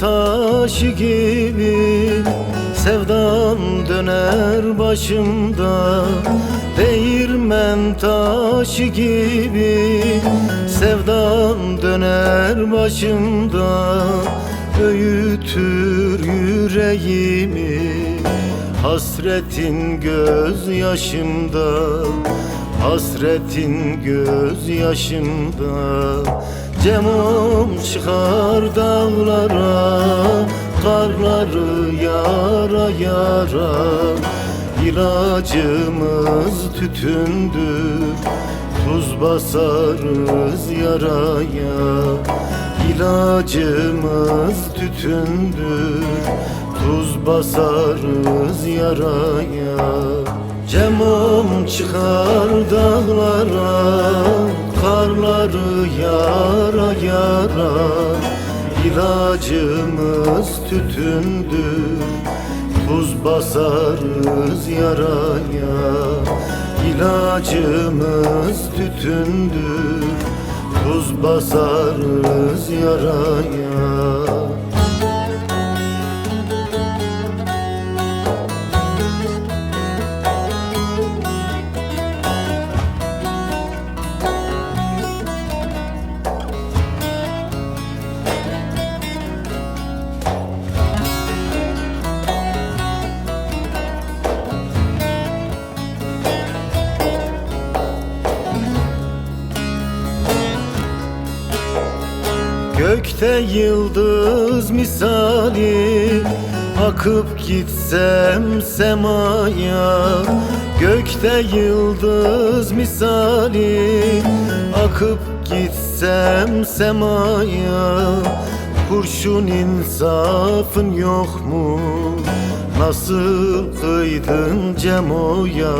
taşı gibi Sevdam döner başımda. Değirmen taşı gibi Sevdam döner başımda. Öğütür yüreğimi Hasretin göz yaşımda Hasretin göz Cemom çıkar dağlara Karları yara yara. İlacımız tütündür Tuz basarız yaraya. İlacımız tütündür Tuz basarız yaraya. Cemom çıkar dağlara Karları yara yara İlacımız tütündür Tuz basarız yaraya İlacımız tütündür Tuz basarız yaraya Gökte yıldız misali Akıp gitsem semaya Gökte yıldız misali Akıp gitsem semaya Kurşun insafın yok mu? Nasıl kıydın Cemo'ya?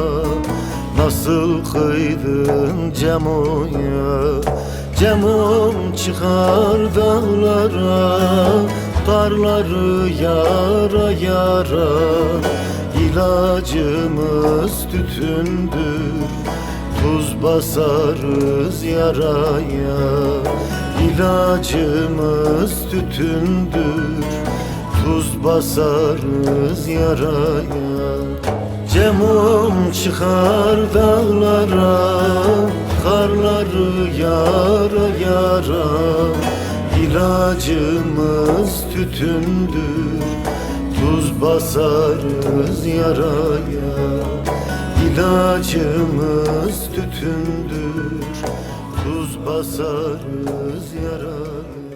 Nasıl kıydın Cemo'ya? Cemom çıkar dağlara Karları yara yara. İlacımız tütündür Tuz basarız yaraya. İlacımız tütündür Tuz basarız yaraya Cemom çıkar dağlara Karları yara yara. İlacımız tütündür Tuz basarız yaraya. İlacımız tütündür Tuz basarız yaraya